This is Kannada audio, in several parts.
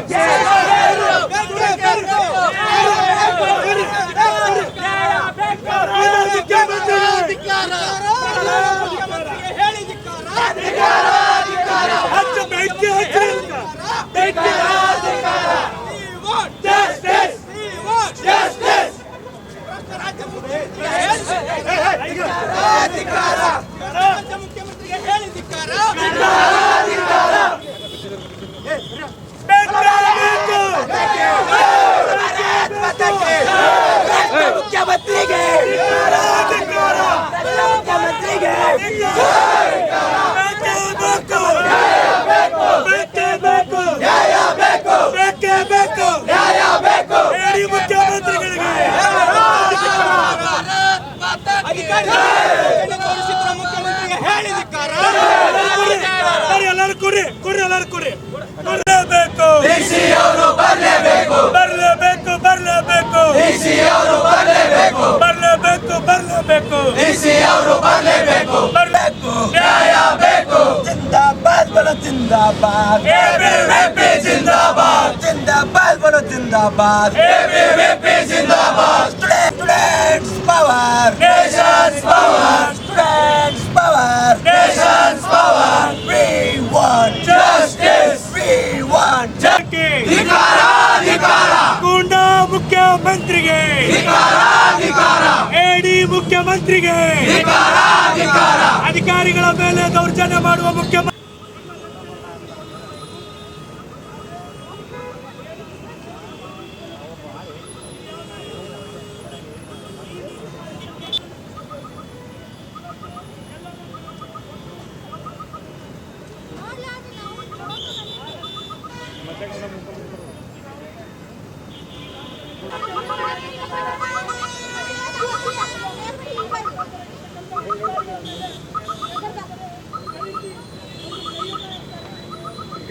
ರಾಜ್ಯ ಬರ್ರಿ ಎಲ್ಲರೂ ಕುರಿ ಕುರಿ ಎಲ್ಲರೂ ಕುರಿ ಬರಲೇಬೇಕು ಬರಲೇಬೇಕು. ಬರಲೇಬೇಕು. ಬರಲೇಬೇಕು ಬರಲೇಬೇಕು. ಬರಲೇಬೇಕು. ಬರಬೇಕು ನ್ಯಾಯ ಬೇಕು ಜಿಂದಾಬಾದ್ ಬರೋ ಜಿಂದಾಬಾದ್. ಜಿಂದಾಬಾದ್. ಜಿಂದಾಬಾದ್ ಬರೋ ಜಿಂದಾಬಾದ್. ಜಿಂದಾಬಾದ್. ಸ್ಟೂಡೆಂಟ್ಸ್ ಪವರ್ ನೇಷನ್ಸ್ ಪವರ್ ಮುಖ್ಯಮಂತ್ರಿಗೆ. ಎಡಿ ಮುಖ್ಯಮಂತ್ರಿಗೆ. ಅಧಿಕಾರಿಗಳ ಮೇಲೆ ದೌರ್ಜನ್ಯ ಮಾಡುವ ಮುಖ್ಯಮಂತ್ರಿ.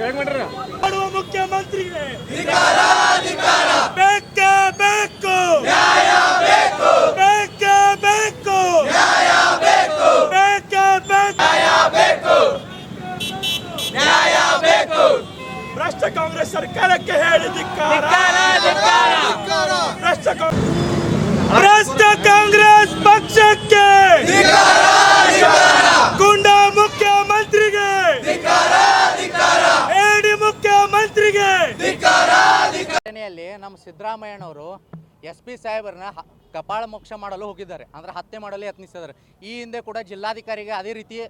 ಮಾಡುವ ಮುಖ್ಯಮಂತ್ರಿಗೆ ಬೇಕೇ ಬೇಕು. ಬೇಕೇ ಬೇಕು. ಬೇಕೇ ಬೇಕು. ಭ್ರಷ್ಟ ಕಾಂಗ್ರೆಸ್ ಸರ್ಕಾರಕ್ಕೆ ಹೇಳಿದಿಕ್ಕಾರ ಭ್ರಷ್ಟ ಕಾಂಗ್ರೆಸ್ ಭ್ರಷ್ಟ ಕಾಂಗ್ರೆಸ್ ಪಕ್ಷಕ್ಕೆ ಗುಂಡಾ ಮುಖ್ಯಮಂತ್ರಿಗೆ ಎಡಿ ಮುಖ್ಯಮಂತ್ರಿಗೆ ಘಟನೆಯಲ್ಲಿ ನಮ್ಮ ಸಿದ್ದರಾಮಯ್ಯನವರು ಎಸ್ ಪಿ ಸಾಹೇಬರನ್ನ ಕಪಾಳ ಮೋಕ್ಷ ಮಾಡಲು ಹೋಗಿದ್ದಾರೆ. ಅಂದ್ರೆ ಹತ್ಯೆ ಮಾಡಲು ಯತ್ನಿಸಿದ್ದಾರೆ. ಈ ಹಿಂದೆ ಕೂಡ ಜಿಲ್ಲಾಧಿಕಾರಿಗೆ ಅದೇ ರೀತಿ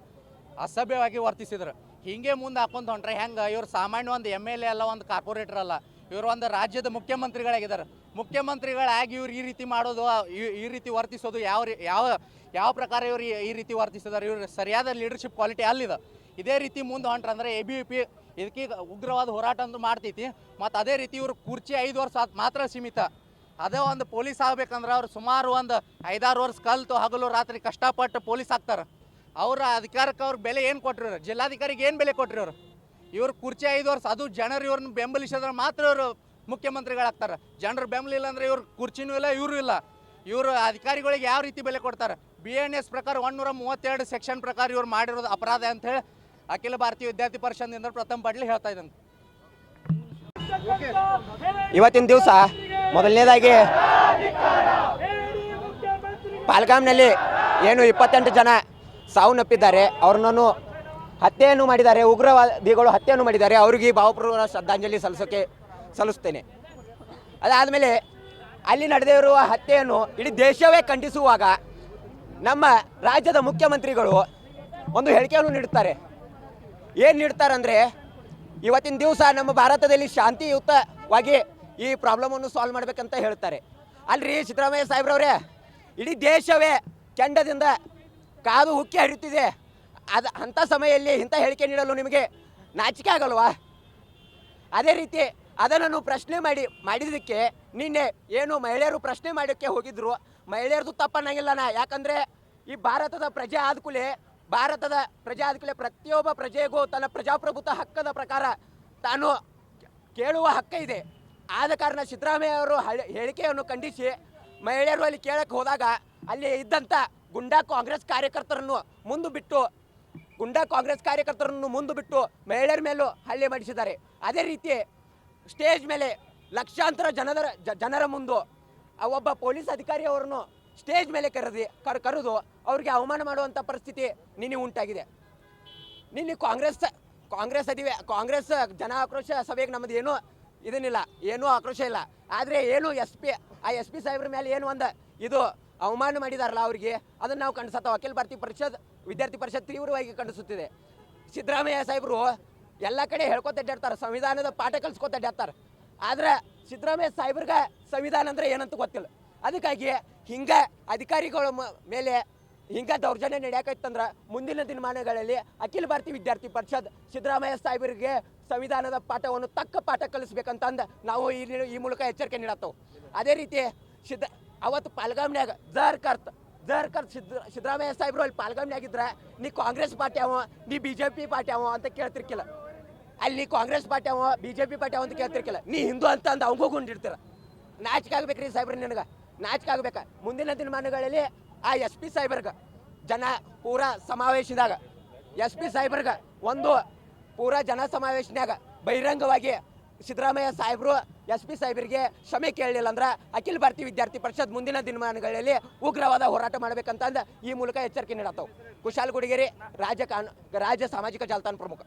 ಅಸಭ್ಯವಾಗಿ ವರ್ತಿಸಿದರು. ಹೀಗೆ ಮುಂದೆ ಹಾಕೊಂಡು ಹೊಂಟ್ರೆ ಹೆಂಗೆ? ಇವರು ಸಾಮಾನ್ಯ ಒಂದು ಎಂ ಎಲ್ ಎ ಅಲ್ಲ, ಒಂದು ಕಾರ್ಪೊರೇಟರ್ ಅಲ್ಲ. ಇವರು ಒಂದು ರಾಜ್ಯದ ಮುಖ್ಯಮಂತ್ರಿಗಳಾಗಿದ್ದಾರೆ. ಮುಖ್ಯಮಂತ್ರಿಗಳಾಗಿ ಇವ್ರು ಈ ರೀತಿ ಮಾಡೋದು, ಈ- ರೀತಿ ವರ್ತಿಸೋದು ಯಾವ ಯಾವ ಯಾವ ಪ್ರಕಾರ ಇವರು ಈ- ರೀತಿ ವರ್ತಿಸಿದ್ದಾರೆ? ಇವರು ಸರಿಯಾದ ಲೀಡರ್ಶಿಪ್ ಕ್ವಾಲಿಟಿ ಅಲ್ಲಿದೆ. ಇದೇ ರೀತಿ ಮುಂದೆ ಹೊಂಟ್ರೆ ಅಂದ್ರೆ ಎ ಬಿ ಪಿ ಇದಕ್ಕೀಗ ಉಗ್ರವಾದ ಹೋರಾಟ ಅಂತ ಮಾಡ್ತೈತಿ. ಮತ್ತು ಅದೇ ರೀತಿ ಇವರು ಕುರ್ಚಿ ಐದು ವರ್ಷ ಮಾತ್ರ ಸೀಮಿತ. ಅದೇ ಒಂದು ಪೊಲೀಸ್ ಆಗ್ಬೇಕಂದ್ರೆ ಅವ್ರು ಸುಮಾರು ಒಂದು ಐದಾರು ವರ್ಷ ಕಲ್ತು ಹಗಲು ರಾತ್ರಿ ಕಷ್ಟಪಟ್ಟು ಪೊಲೀಸ್ ಆಗ್ತಾರೆ. ಅವರ ಅಧಿಕಾರಕ್ಕೆ ಅವ್ರ ಬೆಲೆ ಏನು ಕೊಟ್ಟಿರೋರು ಜಿಲ್ಲಾಧಿಕಾರಿಗೆ ಏನು ಬೆಲೆ ಕೊಟ್ರು ಅವರು ಇವ್ರು ಕುರ್ಚಿ ಐದು ವರ್ಷ, ಅದು ಜನರು ಇವ್ರನ್ನ ಬೆಂಬಲಿಸಿದ್ರೆ ಮಾತ್ರ ಇವರು ಮುಖ್ಯಮಂತ್ರಿಗಳಾಗ್ತಾರೆ. ಜನರು ಬೆಂಬಲಿಲ್ಲ ಅಂದರೆ ಇವ್ರ ಕುರ್ಚಿನೂ ಇಲ್ಲ, ಇವರು ಇಲ್ಲ. ಇವರು ಅಧಿಕಾರಿಗಳಿಗೆ ಯಾವ ರೀತಿ ಬೆಲೆ ಕೊಡ್ತಾರೆ? ಬಿ ಎನ್ ಎಸ್ ಪ್ರಕಾರ ಒನ್ನೂರ ಮೂವತ್ತೆರಡು ಸೆಕ್ಷನ್ ಪ್ರಕಾರ ಇವ್ರು ಮಾಡಿರೋದು ಅಪರಾಧ ಅಂತ ಹೇಳಿ ಅಖಿಲ ಭಾರತೀಯ ವಿದ್ಯಾರ್ಥಿ ಪರಿಷತ್ನಿಂದ ಪ್ರಥಮ ಪಡ್ಲಿ ಹೇಳ್ತಾ ಇದ್ದಾನೆ. ಇವತ್ತಿನ ದಿವಸ ಮೊದಲನೇದಾಗಿ ಪಾಲ್ಗಾಮ್ನಲ್ಲಿ ಏನು ಇಪ್ಪತ್ತೆಂಟು ಜನ ಸಾವನ್ನಪ್ಪಿದ್ದಾರೆ ಅವ್ರನ್ನೂ ಹತ್ಯೆಯನ್ನು ಮಾಡಿದ್ದಾರೆ. ಉಗ್ರವಾದಿಗಳು ಹತ್ಯೆಯನ್ನು ಮಾಡಿದ್ದಾರೆ. ಅವರಿಗೆ ಭಾವಪೂರ್ವ ಶ್ರದ್ಧಾಂಜಲಿ ಸಲ್ಲಿಸೋಕೆ ಸಲ್ಲಿಸ್ತೇನೆ ಅದಾದಮೇಲೆ ಅಲ್ಲಿ ನಡೆದಿರುವ ಹತ್ಯೆಯನ್ನು ಇಡೀ ದೇಶವೇ ಖಂಡಿಸುವಾಗ ನಮ್ಮ ರಾಜ್ಯದ ಮುಖ್ಯಮಂತ್ರಿಗಳು ಒಂದು ಹೇಳಿಕೆಯನ್ನು ನೀಡುತ್ತಾರೆ. ಏನು ನೀಡ್ತಾರಂದರೆ, ಇವತ್ತಿನ ದಿವಸ ನಮ್ಮ ಭಾರತದಲ್ಲಿ ಶಾಂತಿಯುತವಾಗಿ ಈ ಪ್ರಾಬ್ಲಮನ್ನು ಸಾಲ್ವ್ ಮಾಡಬೇಕಂತ ಹೇಳ್ತಾರೆ. ಅಲ್ರಿ ಸಿದ್ದರಾಮಯ್ಯ ಸಾಹೇಬ್ರವ್ರೆ, ಇಡೀ ದೇಶವೇ ಕೆಂಡದಿಂದ ಕಾದು ಹುಕ್ಕಿ ಹರಿಯುತ್ತಿದೆ. ಅದು ಅಂಥ ಸಮಯದಲ್ಲಿ ಇಂಥ ಹೇಳಿಕೆ ನೀಡಲು ನಿಮಗೆ ನಾಚಿಕೆ ಆಗಲ್ವಾ? ಅದೇ ರೀತಿ ಅದನ್ನು ಪ್ರಶ್ನೆ ಮಾಡಿ, ಮಾಡಿದ್ದಕ್ಕೆ ನಿನ್ನೆ ಏನು ಮಹಿಳೆಯರು ಪ್ರಶ್ನೆ ಮಾಡೋಕ್ಕೆ ಹೋಗಿದ್ರು. ಮಹಿಳೆಯರದು ತಪ್ಪನ್ನಂಗಿಲ್ಲ ನಾ. ಯಾಕಂದರೆ ಈ ಭಾರತದ ಪ್ರಜೆ ಆದ್ಕೂಲೆ ಭಾರತದ ಪ್ರಜೆ ಪ್ರತಿಯೊಬ್ಬ ಪ್ರಜೆಗೂ ತನ್ನ ಪ್ರಜಾಪ್ರಭುತ್ವ ಹಕ್ಕದ ಪ್ರಕಾರ ತಾನು ಕೇಳುವ ಹಕ್ಕ ಇದೆ. ಆದ ಕಾರಣ ಸಿದ್ದರಾಮಯ್ಯ ಅವರು ಹೇಳಿಕೆಯನ್ನು ಖಂಡಿಸಿ ಮಹಿಳೆಯರು ಅಲ್ಲಿ ಕೇಳಕ್ಕೆ ಹೋದಾಗ ಅಲ್ಲಿ ಇದ್ದಂಥ ಗುಂಡಾ ಕಾಂಗ್ರೆಸ್ ಕಾರ್ಯಕರ್ತರನ್ನು ಮುಂದೆ ಬಿಟ್ಟು, ಗುಂಡಾ ಕಾಂಗ್ರೆಸ್ ಕಾರ್ಯಕರ್ತರನ್ನು ಮುಂದೆ ಬಿಟ್ಟು ಮಹಿಳೆಯರ ಮೇಲೂ ಹಲ್ಲೆ ಮಾಡಿಸಿದ್ದಾರೆ. ಅದೇ ರೀತಿ ಸ್ಟೇಜ್ ಮೇಲೆ ಲಕ್ಷಾಂತರ ಜನರ ಜನರ ಮುಂದೆ ಒಬ್ಬ ಪೊಲೀಸ್ ಅಧಿಕಾರಿ ಅವರನ್ನು ಸ್ಟೇಜ್ ಮೇಲೆ ಕರೆದಿ ಕರ್, ಕರೆದು ಅವ್ರಿಗೆ ಅವಮಾನ ಮಾಡುವಂಥ ಪರಿಸ್ಥಿತಿ ನಿನ್ನೆ ಉಂಟಾಗಿದೆ. ನಿನ್ನೆ ಕಾಂಗ್ರೆಸ್ ಕಾಂಗ್ರೆಸ್ ಅದಿವೆ ಕಾಂಗ್ರೆಸ್ ಜನ ಆಕ್ರೋಶ ಸಭೆಗೆ ನಮ್ಮದು ಏನೂ ಇದನ್ನಿಲ್ಲ, ಏನೂ ಆಕ್ರೋಶ ಇಲ್ಲ. ಆದರೆ ಏನು ಎಸ್ ಪಿ, ಆ ಎಸ್ ಪಿ ಸಾಹೇಬ್ರ ಮೇಲೆ ಏನು ಒಂದು ಇದು ಅವಮಾನ ಮಾಡಿದಾರಲ್ಲ ಅವರಿಗೆ, ಅದನ್ನು ನಾವು ಖಂಡಿಸತ್ತ ಅಖಿಲ ಭಾರತಿ ಪರಿಷತ್, ವಿದ್ಯಾರ್ಥಿ ಪರಿಷತ್ ತೀವ್ರವಾಗಿ ಖಂಡಿಸುತ್ತಿದೆ. ಸಿದ್ದರಾಮಯ್ಯ ಸಾಹೇಬರು ಎಲ್ಲ ಕಡೆ ಹೇಳ್ಕೊತ ಅಡ್ಡಾಡ್ತಾರೆ, ಸಂವಿಧಾನದ ಪಾಠ ಕಲಿಸ್ಕೊತ ಅಡ್ಡಾಡ್ತಾರೆ. ಆದ್ರೆ ಸಿದ್ದರಾಮಯ್ಯ ಸಾಹೇಬ್ರಿಗೆ ಸಂವಿಧಾನ ಅಂದರೆ ಏನಂತ ಗೊತ್ತಿಲ್ಲ. ಅದಕ್ಕಾಗಿ ಹಿಂಗೆ ಅಧಿಕಾರಿಗಳ ಮೇಲೆ ಹಿಂಗೆ ದೌರ್ಜನ್ಯ ನಡೆಯಕತ್ತಂದ್ರ ಮುಂದಿನ ದಿನಮಾನಗಳಲ್ಲಿ ಅಖಿಲ ಭಾರತೀಯ ವಿದ್ಯಾರ್ಥಿ ಪರಿಷತ್ ಸಿದ್ದರಾಮಯ್ಯ ಸಾಹೇಬರಿಗೆ ಸಂವಿಧಾನದ ಪಾಠವನ್ನು ತಕ್ಕ ಪಾಠ ಕಲಿಸ್ಬೇಕಂತಂದು ನಾವು ಈ ಈ ಮೂಲಕ ಎಚ್ಚರಿಕೆ ನೀಡತ್ತವು. ಅದೇ ರೀತಿ ಸಿದ್ದ, ಅವತ್ತು ಪಾಲ್ಗಾಮ್ನ್ಯಾಗ ಜರ್ ಕರ್ತ್ ಜರ್ ಕರ್ತ್ ಸಿದ್ದ, ಸಿದ್ದರಾಮಯ್ಯ ಸಾಹೇಬ್ರು ಅಲ್ಲಿ ಪಾಲ್ಗಾಮ್ನ್ಯಾಗಿದ್ರೆ, ನೀ ಕಾಂಗ್ರೆಸ್ ಪಾರ್ಟಿ ಅವ, ನೀ ಬಿ ಜೆ ಪಿ ಪಾರ್ಟಿ ಅವ ಅಂತ ಕೇಳ್ತಿರ್ಕಿಲ್ಲ. ಅಲ್ಲಿ ಕಾಂಗ್ರೆಸ್ ಪಾರ್ಟಿ ಅವ ಬಿ ಜೆ ಪಿ ಪಾರ್ಟಿ ಅವ ಅಂತ ಕೇಳ್ತಿರ್ಕಿಲ್ಲ. ನೀ ಹಿಂದೂ ಅಂತ ಅಂದು ಅವಂಗೂ ಗುಂಡಿರ್ತೀರ ನಾಚಿಕೆ ಆಗ್ಬೇಕ್ರಿ ಸಾಹೇಬ್ರಿ ನಿನಗೆ. ನಾಚಿಕೆ ಆಗ್ಬೇಕು. ಮುಂದಿನ ದಿನಮಾನಗಳಲ್ಲಿ ಆ ಎಸ್ ಪಿ ಸಾಹೇಬರ್ಗ ಜನ ಪೂರ ಸಮಾವೇಶದಾಗ, ಎಸ್ ಪಿ ಸಾಹೇಬರ್ಗ ಒಂದು ಪೂರ ಜನ ಸಮಾವೇಶನಾಗ ಬಹಿರಂಗವಾಗಿ ಸಿದ್ದರಾಮಯ್ಯ ಸಾಹೇಬರು ಎಸ್ ಪಿ ಸಾಹೇಬರಿಗೆ ಕ್ಷಮೆ ಕೇಳಲಿಲ್ಲ ಅಂದ್ರೆ ಅಖಿಲ ಭಾರತೀಯ ವಿದ್ಯಾರ್ಥಿ ಪರಿಷತ್ ಮುಂದಿನ ದಿನಮಾನಗಳಲ್ಲಿ ಉಗ್ರವಾದ ಹೋರಾಟ ಮಾಡಬೇಕಂತಂದು ಈ ಮೂಲಕ ಎಚ್ಚರಿಕೆ ನೀಡತ್ತವು. ಕುಶಾಲ್ ಗುಡಿಗೇರಿ ರಾಜ್ಯ ರಾಜ್ಯ ಸಾಮಾಜಿಕ ಜಾಲತಾಣ ಪ್ರಮುಖ.